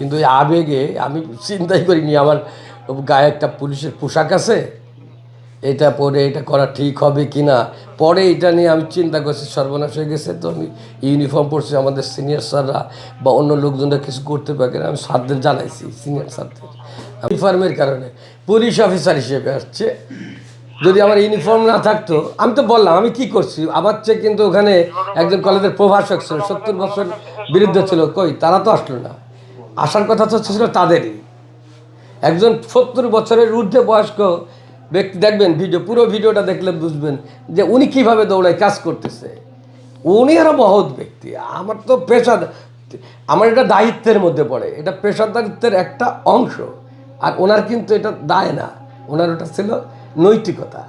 কিন্তু ওই আবেগে আমি চিন্তাই করিনি, আমার গায়ে একটা পুলিশের পোশাক আছে, এটা পরে এটা করা ঠিক হবে কি না পরে এটা নিয়ে আমি চিন্তা করছি, সর্বনাশ হয়ে গেছে তো আমি ইউনিফর্ম পরছি, আমাদের সিনিয়র স্যাররা বা অন্য লোকজনরা কিছু করতে পারে না, আমি স্যারদের জানাইছি সিনিয়র স্যারদের। ইউনিফর্মের কারণে পুলিশ অফিসার হিসেবে আসছে, যদি আমার ইউনিফর্ম না থাকতো, আমি তো বললাম, আমি কি করছি? আমার চেয়ে কিন্তু ওখানে একজন কলেজের প্রভাষক ছিল, সত্তর বছর বিরুদ্ধে ছিল, কই? তারা তো আসলো না। আসার কথা তো ছিল তাদেরই। একজন সত্তর বছরের ঊর্ধ্বে বয়স্ক ব্যক্তি দেখবেন, ভিডিও, পুরো ভিডিওটা দেখলে বুঝবেন যে উনি কীভাবে দৌড়ায়, কাজ করতেছে। উনি আরও মহৎ ব্যক্তি। আমার তো পেশা আমার এটা দায়িত্বের মধ্যে পড়ে। এটা পেশাদারিত্বের একটা অংশ। আর ওনার কিন্তু এটা দায় না। ওনার ওটা ছিল নৈতিকতা।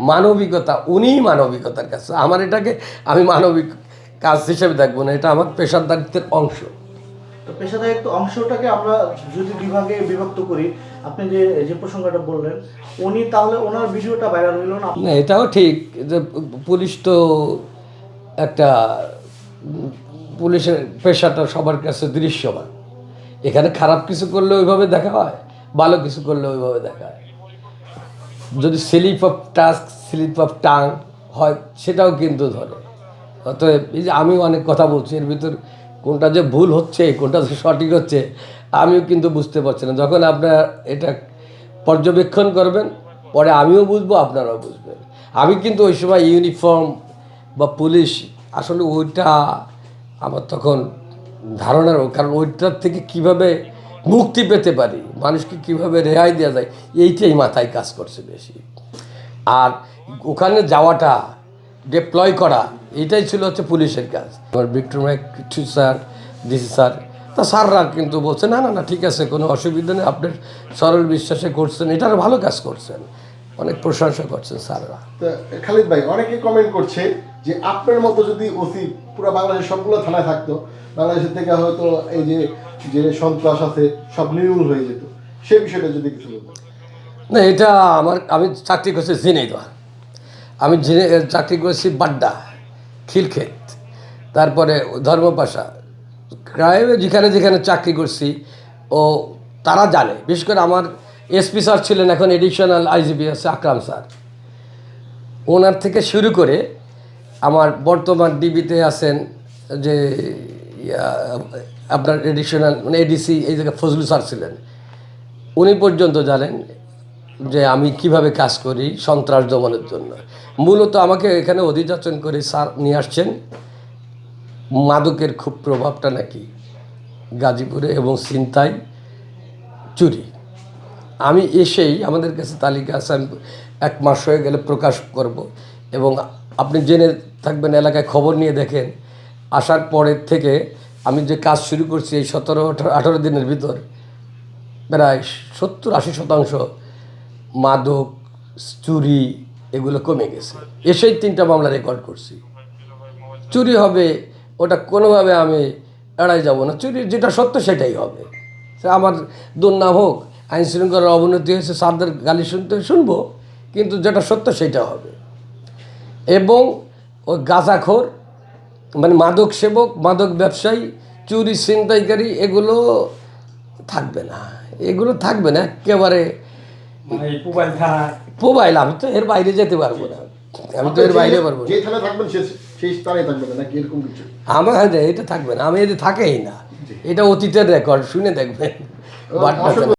মানবিকতা। উনিই মানবিকতার কাছে। আমার এটাকে আমি মানবিক কাজ হিসেবে দেখব না। এটা আমার পেশাদারিত্বের অংশ। তো পেশাদারিত্ব অংশটাকে আমরা যদি বিভাগে বিভক্ত করি, আপনি যে যে প্রসঙ্গটা বললেন, উনি তাহলে ওনার ভিডিওটা ভাইরাল হইল না? এটাও ঠিক যে পুলিশ তো একটা পুলিশের পেশাটা সবার কাছে দৃশ্যমান। এখানে খারাপ কিছু করলে ওইভাবে দেখা হয়, ভালো কিছু করলে ওইভাবে দেখা হয়। যদি slip of task slip of tongue হয়, সেটাও কিন্তু ধরে। অতএব এই যে আমি অনেক কথা বলছি, এর ভিতর কোনটা যে ভুল হচ্ছে, কোনটা যে সঠিক হচ্ছে, আমিও কিন্তু বুঝতে পারছি না। যখন আপনার এটা পর্যবেক্ষণ করবেন, পরে আমিও বুঝব, আপনারাও বুঝবেন। আমি কিন্তু ওই সময় ইউনিফর্ম বা পুলিশ, আসলে ওইটা আমার তখন ধারণার কারণ ওইটার থেকে কীভাবে মুক্তি পেতে পারি, মানুষকে কীভাবে রেহাই দেওয়া যায়, এইটাই মাথায় কাজ করছে বেশি। আর ওখানে যাওয়াটা ডিপ্লয় করা এটাই ছিল হচ্ছে পুলিশের কাজ। আমার বিক্রমায় কিছু স্যার ডিসি স্যার তা স্যাররা কিন্তু বলছে না না না ঠিক আছে কোনো অসুবিধা নেই আপনার সরল বিশ্বাসে করছেন এটার ভালো কাজ করছেন। অনেক প্রশংসা করছেন স্যাররা। তো খালিদ ভাই অনেকে কমেন্ট করছে যে আপনার মতো যদি ওসি পুরো বাংলাদেশের সবগুলো থানায় থাকতো বাংলাদেশের থেকে হয়তো এই যে যে সন্ত্রাস আছে সব নির্মূল হয়ে যেত। সে বিষয়টা যদি কিছু বলতেন। না এটা আমার আমি চাকরি করছি ঝিনাইদহ। আমি ঝিনে চাকরি করেছি বাড্ডা, খিলক্ষেত। তারপরে ধর্মপাশা। ক্রাইমে যেখানে যেখানে চাকরি করছি, ও তারা জানে। বিশেষ করে আমার এসপি স্যার ছিলেন এখন এডিশনাল আইজিপি আছে, আকরাম স্যার। ওনার থেকে শুরু করে আমার বর্তমান ডিবিতে আছেন যে আপনার এডিশনাল মানে এডিসি এই জায়গায় ফজলু স্যার ছিলেন। উনি পর্যন্ত জানেন যে আমি কীভাবে কাজ করি সন্ত্রাস দমনের জন্য। মূলত আমাকে এখানে অধিযাচন করে স্যার নিয়ে আসছেন। মাদকের খুব প্রভাবটা নাকি গাজীপুরে এবং সিনতাই চুরি। আমি এসেই আমাদের কাছে তালিকা আছে আমি এক মাস হয়ে গেলে প্রকাশ করব এবং আপনি জেনে থাকবেন এলাকায় খবর নিয়ে দেখেন। আসার পরের থেকে আমি যে কাজ শুরু করছি এই সতেরো আঠারো দিনের ভিতর প্রায় সত্তর আশি শতাংশ মাদক, চুরি এগুলো কমে গেছে। এসেই তিনটা মামলা রেকর্ড করছি। চুরি হবে, ওটা কোনোভাবে আমি এড়াই যাব না। চুরি যেটা সত্য সেটাই হবে। আমার দুর্নাম হোক, আইন শৃঙ্খলার অবনতি হয়েছে স্যারদের গালি শুনতে শুনব, কিন্তু যেটা সত্য সেটা হবে। এবং ওই গাঁজাখোর মানে মাদক সেবক, মাদক ব্যবসায়ী, চুরি ছিনতাইকারী, এগুলো থাকবে না। এগুলো থাকবে না, একেবারে মোবাইল আমি তো এর বাইরে যেতে পারব না। আমি তো এর বাইরে পারব না। যে থানায় থাকবেন সেই স্থানে থাকবেন নাকি এরকম কিছু? আমার এটা থাকবে না আমি এটা থাকেই না। এটা অতীতের রেকর্ড শুনে দেখবেন।